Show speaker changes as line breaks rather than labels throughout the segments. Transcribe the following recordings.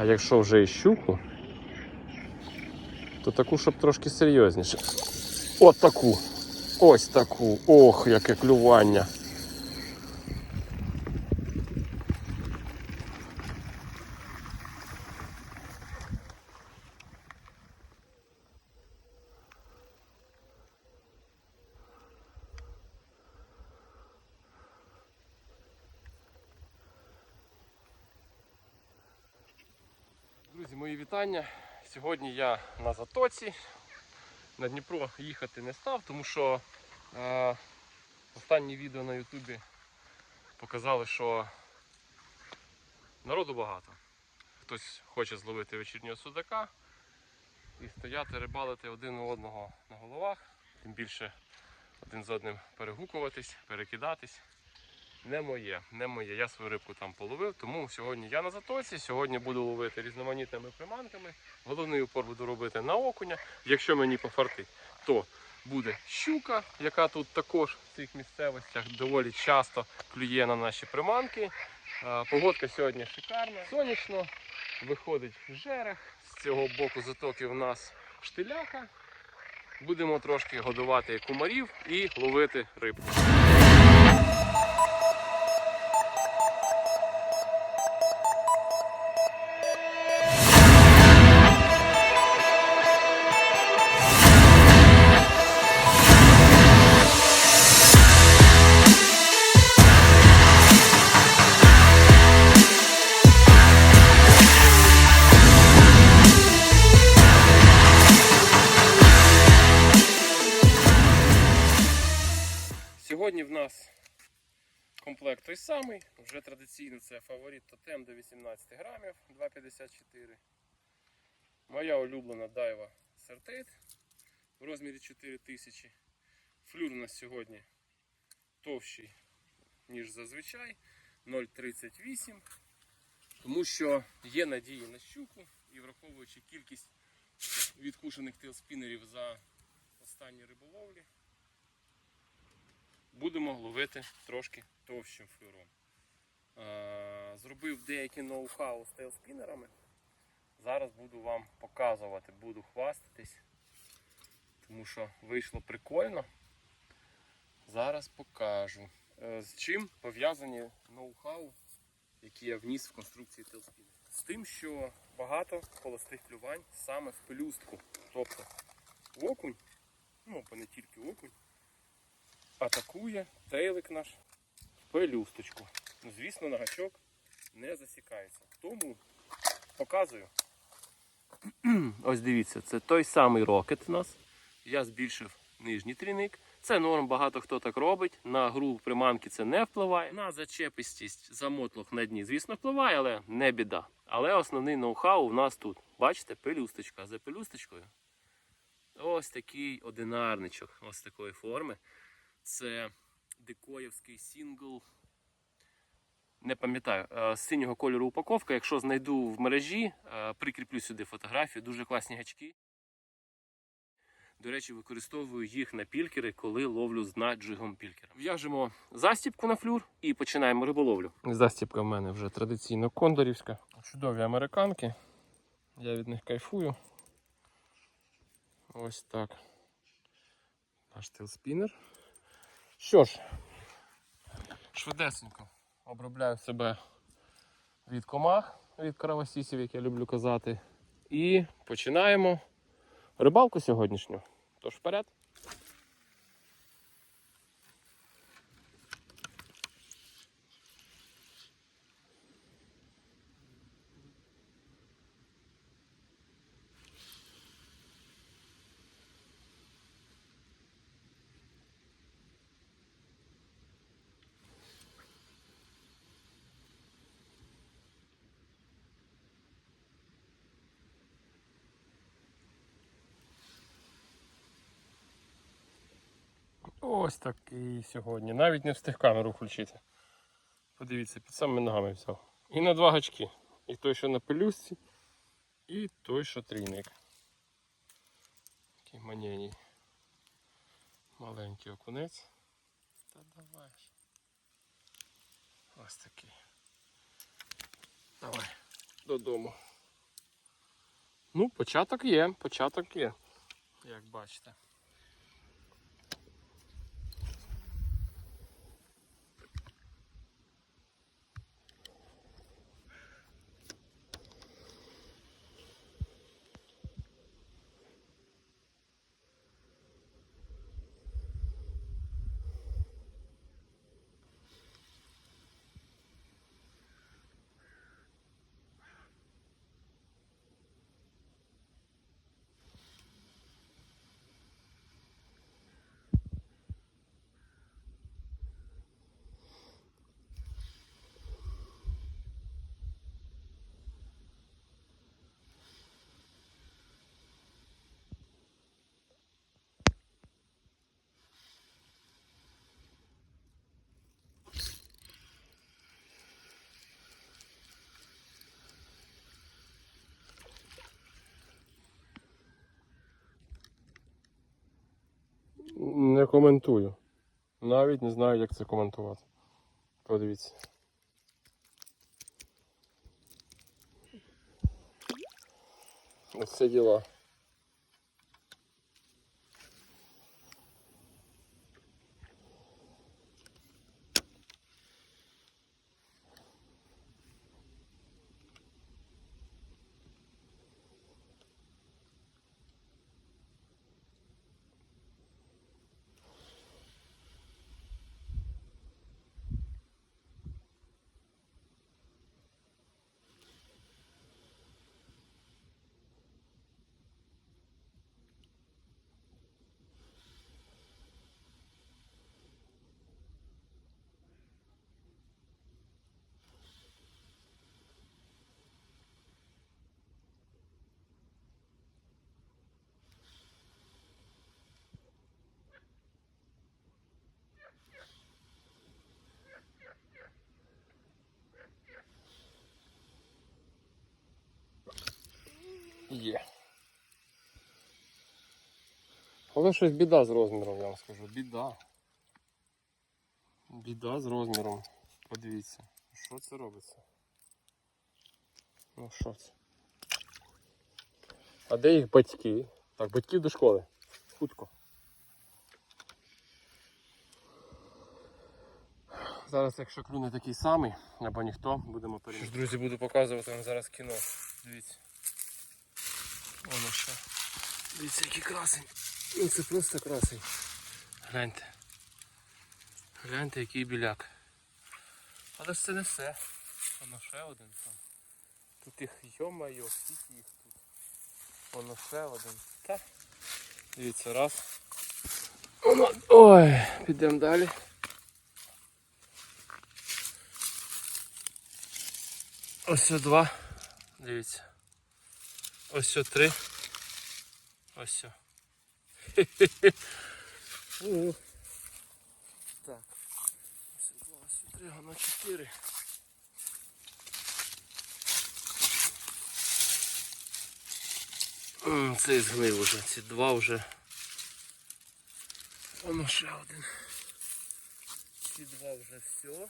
А якщо вже і щуку, то таку, щоб трошки серйозніше. От таку. Ось таку. Ох, яке клювання. Друзі, мої вітання. Сьогодні я на затоці. На Дніпро їхати не став, тому що е, останні відео на Ютубі показали, що народу багато. Хтось хоче зловити вечірнього судака і стояти, рибалити один у одного на головах, тим більше один з одним перегукуватись, перекидатись. Не моє, не моє. Я свою рибку там половив, тому сьогодні я на затоці. Сьогодні буду ловити різноманітними приманками. Головний упор буду робити на окуня. Якщо мені пофартить, то буде щука, яка тут також в цих місцевостях доволі часто клює на наші приманки. Погодка сьогодні шикарна, сонячно, виходить жерех. З цього боку затоки в нас штиляка. Будемо трошки годувати кумарів і ловити рибку. Комплект той самий, вже традиційно це фаворит тотем до 18 грамів 2,54. Моя улюблена дайва Сертейт в розмірі 4000. Флюр у нас сьогодні товщий, ніж зазвичай 0,38. Тому що є надії на щуку і враховуючи кількість відкушених тейлспінерів за останні риболовлі, будемо ловити трошки товщим флюром. Е, Зробив деякі ноу-хау з тейлспінерами. Зараз буду вам показувати, буду хвастатись, тому що вийшло прикольно. Зараз покажу. Е, З чим пов'язані ноу-хау, які я вніс в конструкції тейлспінера. З тим, що багато холостих клювань саме в пелюстку. Тобто окунь, ну не тільки окунь, атакує тейлик наш пелюсточку. Ну, звісно, на гачок не засікається. Тому показую. Ось дивіться, це той самий рокет у нас. Я збільшив нижній трійник. Це норм, багато хто так робить. На гру приманки це не впливає. На зачепистість замотлох на дні, звісно, впливає, але не біда. Але основний ноу-хау у нас тут. Бачите, пелюсточка. За пелюсточкою ось такий одинарничок, ось такої форми. Це дикоївський сінгл. Не пам'ятаю, е, з синього кольору упаковка. Якщо знайду в мережі, е, прикріплю сюди фотографію. Дуже класні гачки. До речі, використовую їх на пількери, коли ловлю з наджигом пількера. В'яжемо застіпку на флюр і починаємо риболовлю. Застіпка в мене вже традиційно кондорівська. Чудові американки. Я від них кайфую. Ось так. Наш тейлспінер. Що ж, швидесенько обробляю себе від комах, від кровосісів, як я люблю казати. І починаємо рибалку сьогоднішню. Тож вперед. Ось такий сьогодні. Навіть не встиг камеру включити. Подивіться, під самими ногами взяв. І на два гачки. І той, що на пелюстці, і той, що трійник. Такий манєній. Маленький окунець. Та давай. Ось такий. Давай. Додому. Ну, початок є, початок є, як бачите. Не коментую. Навіть не знаю, як це коментувати. Подивіться. Це діла. Є. Але щось біда з розміром, я вам скажу. Біда. Біда з розміром. Подивіться, що це робиться. Ну що це? А де їх батьки? Так, батьків до школи. Хутко. Зараз, якщо клюне такий самий, або ніхто, будемо перевіряти. Друзі, буду показувати вам зараз кіно. Дивіться. Воно що. Дивіться, який красень. Ну це просто красень. Гляньте. Гляньте, який біляк. Але ж це не все. Воно ще один там. Тут їх йо-майо, скільки їх тут. Воно ще один. Та. Дивіться, раз. Ой, підемо далі. Ось два. Дивіться. Ось три. Ось. О. Так. Ось сю два, ось сю чотири. М, Цей згнив уже, ці два вже. Воно ще один. Ці два вже все.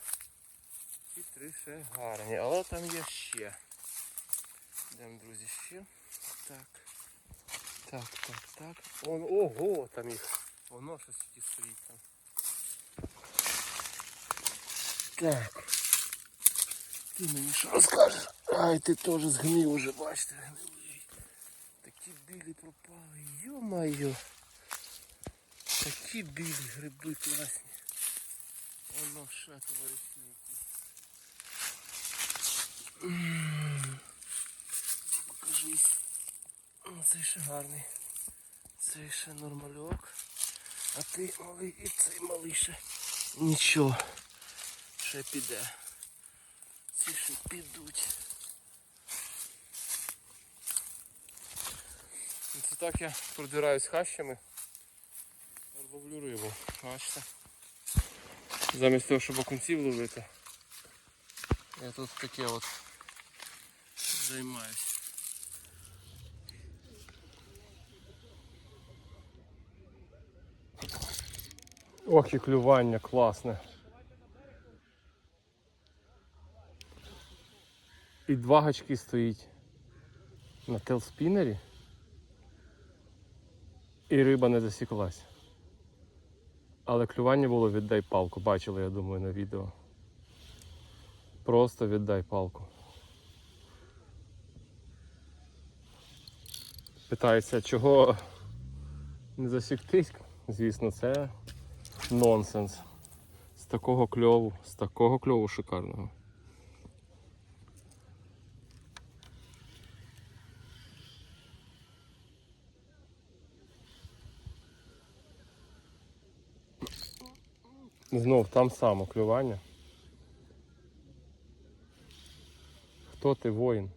Ці три ще гарні, але там є ще. Йдемо, друзі, ще. Так. Так, так, так. Он, ого, там їх. Воно щось тільки стоїть там. Так. Ти мені що розкажеш? Ай, ти теж згнив уже, бачите, гнилий. Такі білі пропали. Йо-майо. Такі білі гриби класні. Воно ще товариші які. Ну, Цей ще гарний. Цей ще нормальок. А ти малий і цей малий ще. Нічого. Ще піде. Ці ще підуть. Це так я продираюсь хащами. Ловлю рибу. Бачите? Замість того, щоб окунців ловити. Я тут таке от займаюсь. Ох і клювання класне. І два гачки стоїть. на телспінері і риба не засіклась. Але клювання було віддай палку, бачили, я думаю, на відео. Просто віддай палку. Питається, чого не засіктись? Звісно, це нонсенс. З такого кльову, з такого кльову шикарного. Знов там само клювання. Хто ти воїн?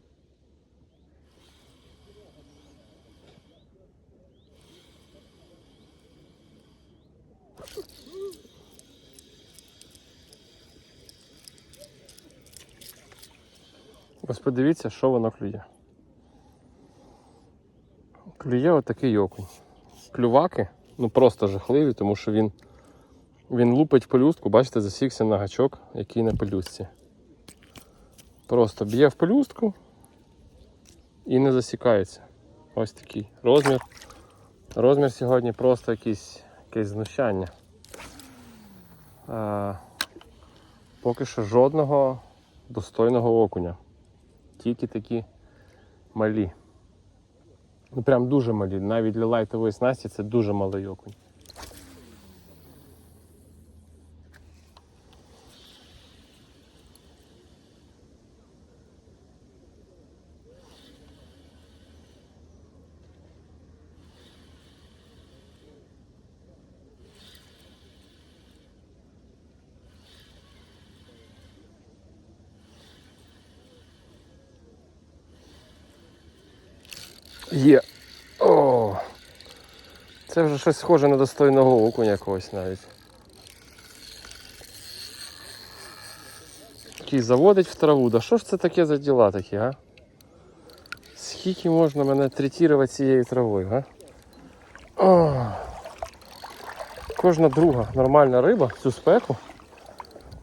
Подивіться, що воно клює. Клює отакий окунь. Клюваки, ну просто жахливі, тому що він, він лупить пелюстку, бачите, засікся на гачок, який на пелюстці. Просто б'є в пелюстку і не засікається. Ось такий розмір. Розмір сьогодні просто якийсь, якесь знущання. А, поки що жодного достойного окуня. Тільки такі малі. Ну прям дуже малі. Навіть для лайтової снасті це дуже малий окунь. Є. О! Це вже щось схоже на достойного окуня якогось навіть. Який заводить в траву. Да що ж це таке за діла такі, а? Скільки можна мене третувати цією травою, а? О! Кожна друга нормальна риба цю спеку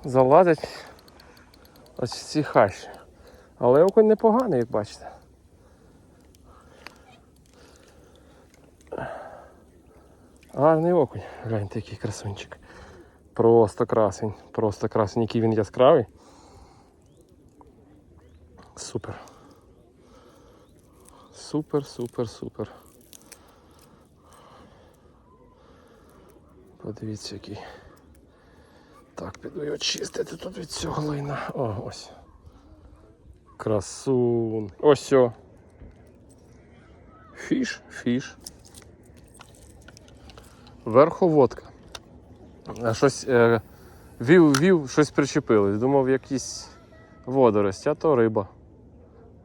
залазить ось в ці хащі. Але окунь непоганий, як бачите. Гарний окунь. Гляньте, який красунчик. Просто красень. Просто красень, який він яскравий. Супер. Супер, супер, супер. Подивіться, який. Так, піду його чистити тут від цього лайна. О, ось. Красун. Ось. Фіш, фіш. Верховодка. Щось е, вів, вів, щось причепилось. Думав, якісь водорості, а то риба.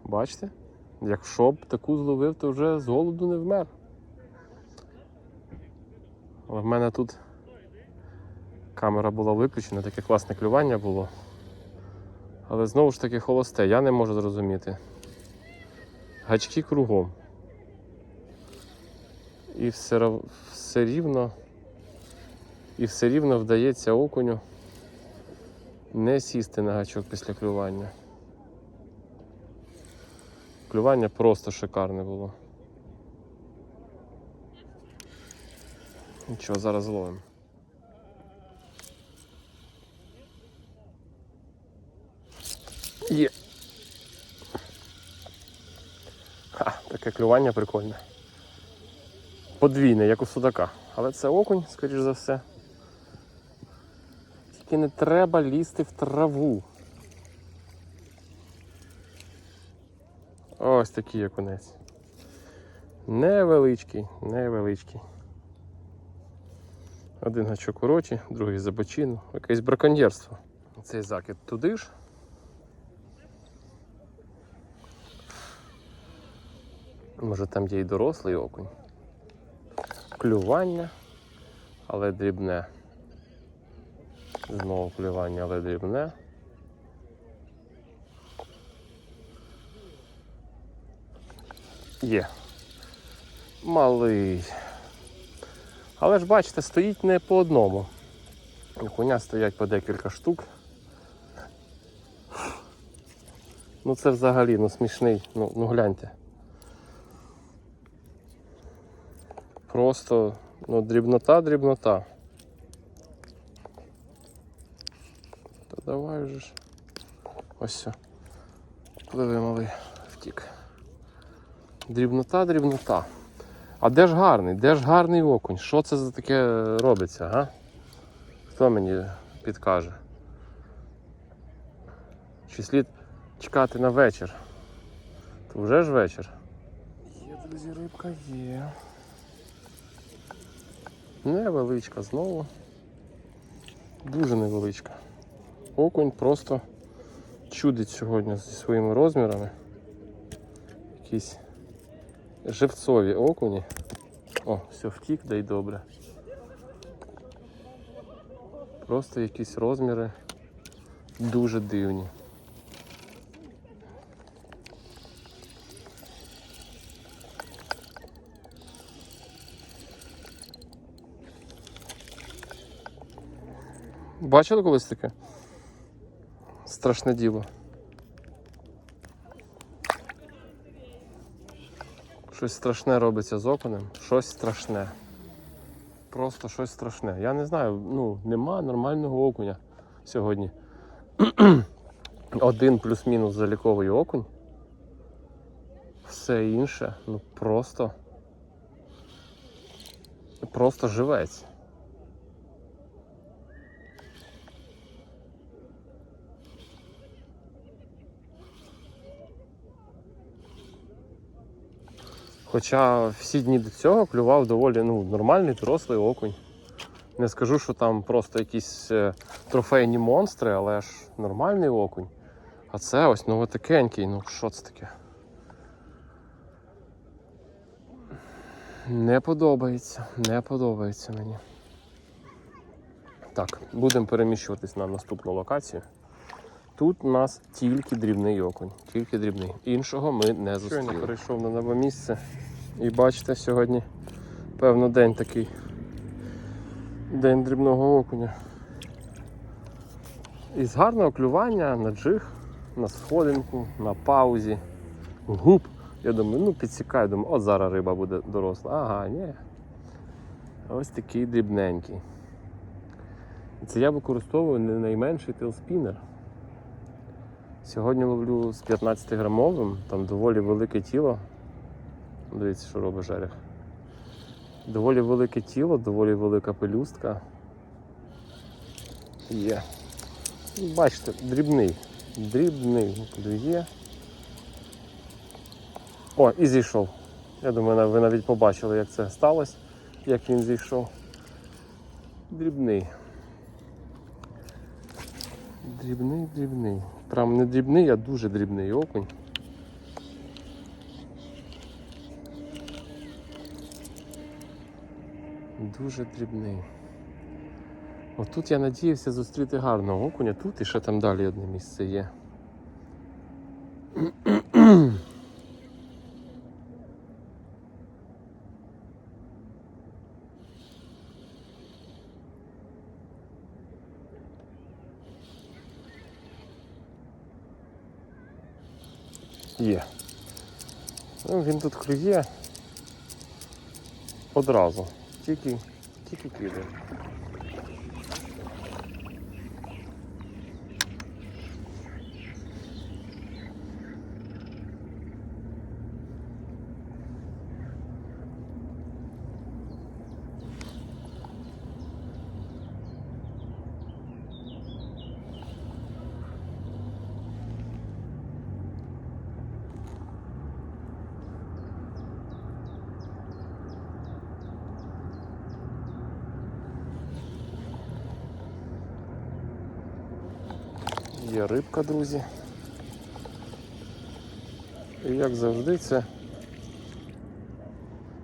Бачите? Якщо б таку зловив, то вже з голоду не вмер. Але в мене тут камера була виключена, таке класне клювання було. Але знову ж таки холосте, я не можу зрозуміти. Гачки кругом. І все, все рівно. І все рівно вдається окуню не сісти на гачок після клювання. Клювання просто шикарне було. Нічого, зараз зловимо. Є. Ха, таке клювання прикольне. Подвійне, як у судака. Але це окунь, скоріш за все. Тільки не треба лізти в траву. Ось такий окунець. Невеличкий, невеличкий. Один гачок у роті, другий за бочину. Якесь браконьєрство. Цей закид туди ж. Може там є і дорослий окунь. Клювання, але дрібне. Знову клювання, але дрібне. Є. Малий. Але ж бачите, стоїть не по одному. У коня стоять по декілька штук. Ну це взагалі ну, смішний. Ну, ну гляньте. Просто ну, дрібнота, дрібнота. Та давай вже ж. Ось все. Пливи малий втік. Дрібнота, дрібнота. А де ж гарний? Де ж гарний окунь? Що це за таке робиться, га? Хто мені підкаже? Чи слід чекати на вечір? То вже ж вечір. Є, друзі, рибка є. Невеличка знову. Дуже невеличка. Окунь просто чудить сьогодні зі своїми розмірами. Якісь живцові окуні. О, все втік, да й добре. Просто якісь розміри дуже дивні. Бачили колись таке? Страшне діло. Щось страшне робиться з оконем. Щось страшне. Просто щось страшне. Я не знаю, ну, нема нормального окуня сьогодні. Один плюс-мінус заліковий окунь. Все інше, ну просто. Просто живець. Хоча всі дні до цього клював доволі ну, нормальний дорослий окунь. Не скажу, що там просто якісь е, трофейні монстри, але ж нормальний окунь. А це ось новотикенький, ну що це таке? Не подобається, не подобається мені. Так, будемо переміщуватись на наступну локацію. Тут у нас тільки дрібний окунь, тільки дрібний. Іншого ми не зустріли. Щойно перейшов на нове місце. І бачите, сьогодні, певно, день такий. День дрібного окуня. Із гарного клювання на джиг, на сходинку, на паузі, губ. Я думаю, ну підсікаю, думаю, от зараз риба буде доросла. Ага, ні. Ось такий дрібненький. Це я використовую не найменший телспінер. Сьогодні ловлю з 15 грамовим, там доволі велике тіло. Дивіться, що робить жерех. Доволі велике тіло, доволі велика пелюстка. Є. Бачите, дрібний. Дрібний клює. О, і зійшов. Я думаю, ви навіть побачили, як це сталося, як він зійшов. Дрібний. Дрібний, дрібний. Прям не дрібний, а дуже дрібний окунь. Дуже дрібний. Отут я надіявся зустріти гарного окуня, тут і ще там далі одне місце є. Є. Ну, він тут клює одразу. Тільки, тільки кидає. Друзі. І як завжди це.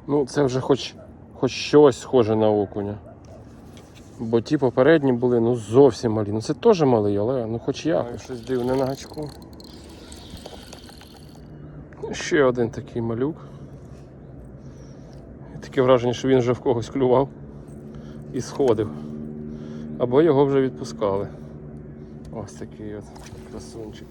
Ну, це вже хоч хоч щось схоже на окуня. Бо ті попередні були ну зовсім малі. Ну це теж малий, але ну хоч як. Щось дивне на гачку. Ще один такий малюк. Таке враження, що він вже в когось клював і сходив. Або його вже відпускали. Ось такий от красунчик.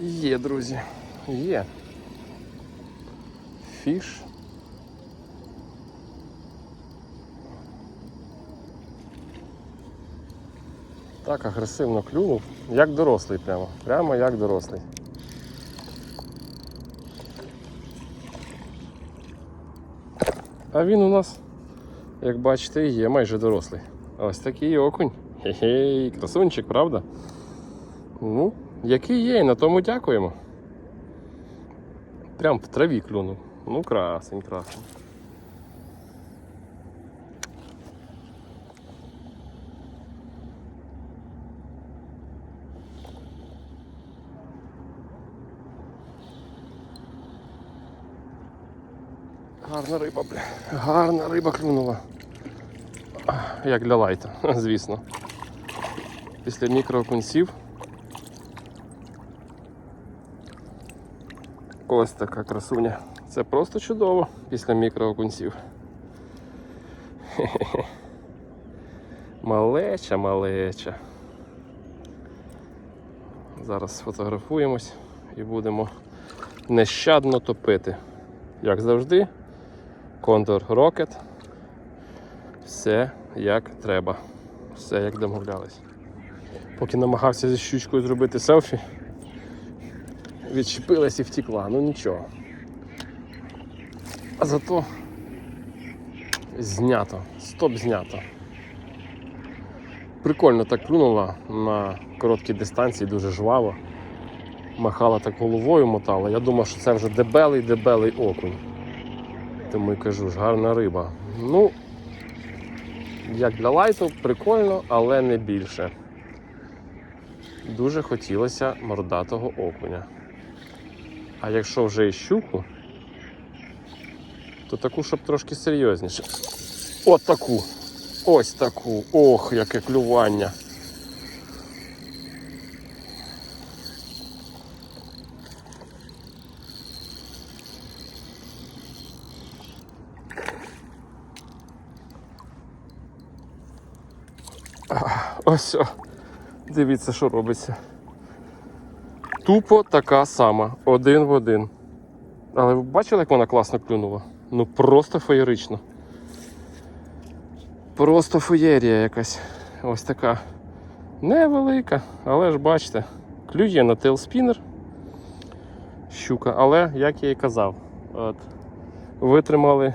Є, друзі, є. Фіш. Так агресивно клюнув, як дорослий прямо. Прямо як дорослий. А він у нас, як бачите, є майже дорослий. Ось такий окунь. Хе-хей, красунчик, правда? Ну, який є, і на тому дякуємо. Прям в траві клюнув. Ну, красень, красень. Гарна риба, бля. Гарна риба клюнула. Як для лайта, звісно. Після мікроокунців. Ось така красуня. Це просто чудово після мікроокунців. Малеча, малеча. Зараз сфотографуємось і будемо нещадно топити. Як завжди, Кондор Рокет. Все як треба. Все як домовлялись. Поки намагався зі щучкою зробити селфі, відчепилась і втекла, ну нічого. А зато знято, стоп знято. Прикольно так клюнула на короткій дистанції, дуже жваво. Махала так головою мотала. Я думав, що це вже дебелий дебелий окунь. Тому й кажу ж, гарна риба. Ну, як для лайту, прикольно, але не більше. Дуже хотілося мордатого окуня. А якщо вже і щуку, то таку, щоб трошки серйозніше. От таку. Ось таку. Ох, яке клювання. Ось. о. Дивіться, що робиться. Тупо така сама, один в один. Але ви бачили, як вона класно клюнула? Ну просто феєрично. Просто феєрія якась. Ось така. Невелика, але ж бачите, клює на тейлспінер. Щука, але, як я і казав, от, витримали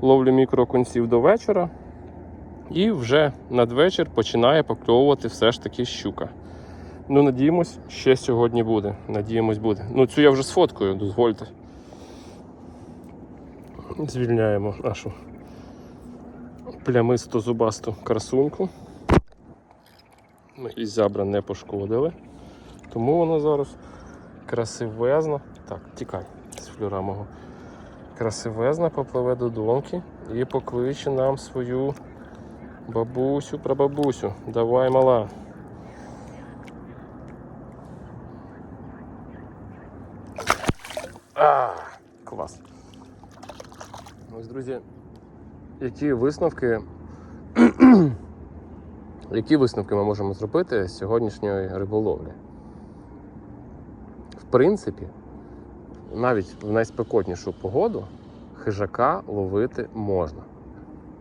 ловлю мікроконців до вечора. І вже надвечір починає покльовувати все ж таки щука. Ну, надіємось, ще сьогодні буде. Надіємось, буде. Ну, цю я вже сфоткаю, дозвольте. Звільняємо нашу плямисту зубасту красуньку. Ми і зябра не пошкодили. Тому вона зараз красивезно. Так, тікай з флюра мого. Красивезно попливе до донки і покличе нам свою бабусю, прабабусю. Давай, мала. А, клас. Ось, друзі, які висновки, які висновки ми можемо зробити з сьогоднішньої риболовлі? В принципі, навіть в найспекотнішу погоду хижака ловити можна,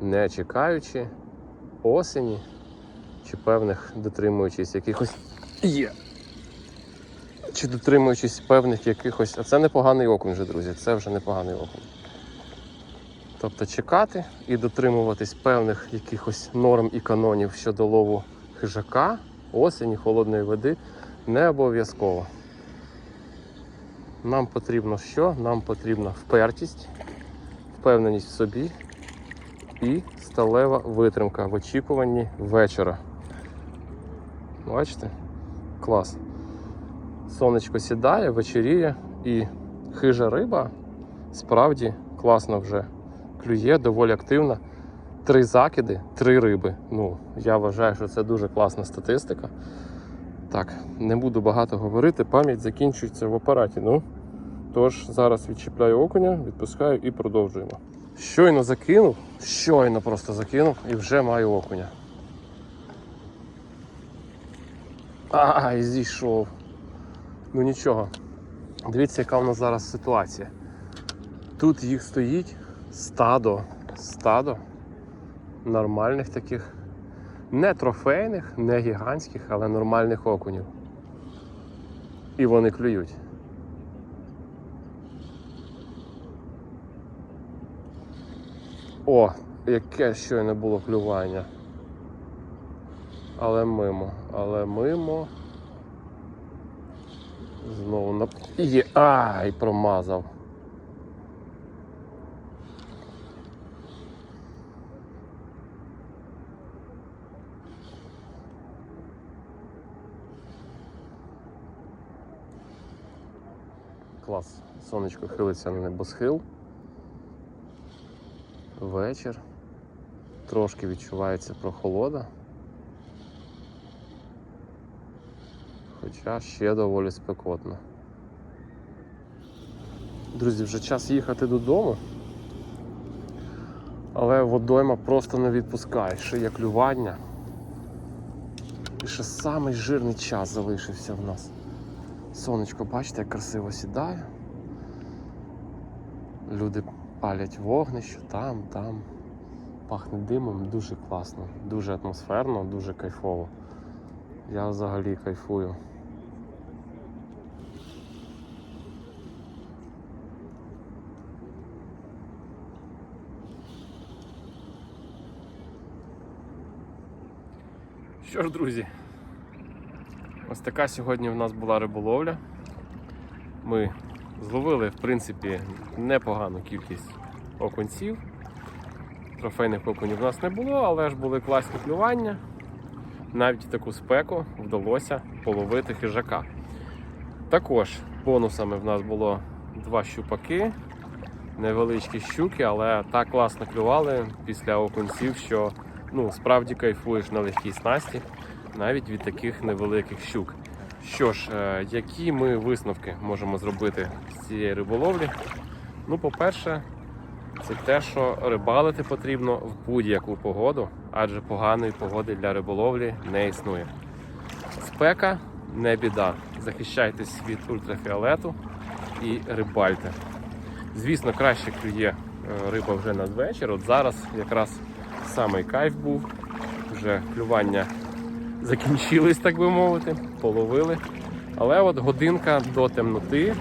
не чекаючи осені чи певних дотримуючись якихось є. Чи дотримуючись певних якихось. А це непоганий окунь вже, друзі. Це вже непоганий окунь. Тобто чекати і дотримуватись певних якихось норм і канонів щодо лову хижака, осені, холодної води не обов'язково. Нам потрібно що? Нам потрібна впертість, впевненість в собі і сталева витримка в очікуванні вечора. Бачите? Клас. Сонечко сідає, вечеріє і хижа риба справді класно вже клює, доволі активна. Три закиди, три риби. Ну, я вважаю, що це дуже класна статистика. Так, не буду багато говорити, пам'ять закінчується в апараті. Ну, тож зараз відчіпляю окуня, відпускаю і продовжуємо. Щойно закинув, щойно просто закинув і вже маю окуня. Ай, зійшов. Ну нічого. Дивіться, яка у нас зараз ситуація. Тут їх стоїть стадо, стадо нормальних таких, не трофейних, не гігантських, але нормальних окунів. І вони клюють. О, яке щойно було клювання. Але мимо, але мимо. Знову на. Є. Ай, промазав. Клас. Сонечко хилиться на небосхил. Вечір. Трошки відчувається прохолода. Хоча ще доволі спекотно. Друзі, вже час їхати додому. Але водойма просто не відпускає, ще є клювання. І ще самий жирний час залишився в нас. Сонечко, бачите, як красиво сідає. Люди палять вогнище там, там. Пахне димом, дуже класно, дуже атмосферно, дуже кайфово. Я взагалі кайфую. Що ж, друзі, ось така сьогодні в нас була риболовля. Ми зловили, в принципі, непогану кількість окунців. Трофейних окунів в нас не було, але ж були класні клювання. Навіть таку спеку вдалося половити хижака. Також бонусами в нас було два щупаки, невеличкі щуки, але так класно клювали після окунців, що ну, справді кайфуєш на легкій снасті, навіть від таких невеликих щук. Що ж, е, які ми висновки можемо зробити з цієї риболовлі? Ну, по-перше, це те, що рибалити потрібно в будь-яку погоду, адже поганої погоди для риболовлі не існує. Спека не біда. Захищайтесь від ультрафіолету і рибальте. Звісно, краще клює е, риба вже надвечір. От зараз якраз самий кайф був. Вже клювання закінчились, так би мовити, половили. Але от годинка до темноти,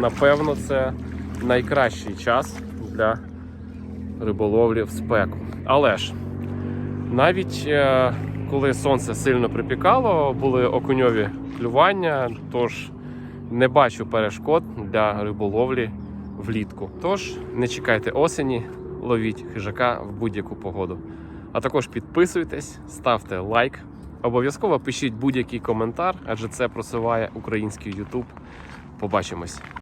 напевно, це найкращий час для риболовлі в спеку. Але ж навіть е, коли сонце сильно припікало, були окуньові клювання, тож не бачу перешкод для риболовлі влітку. Тож не чекайте осені, ловіть хижака в будь-яку погоду. А також підписуйтесь, ставте лайк. Обов'язково пишіть будь-який коментар, адже це просуває український YouTube. Побачимось!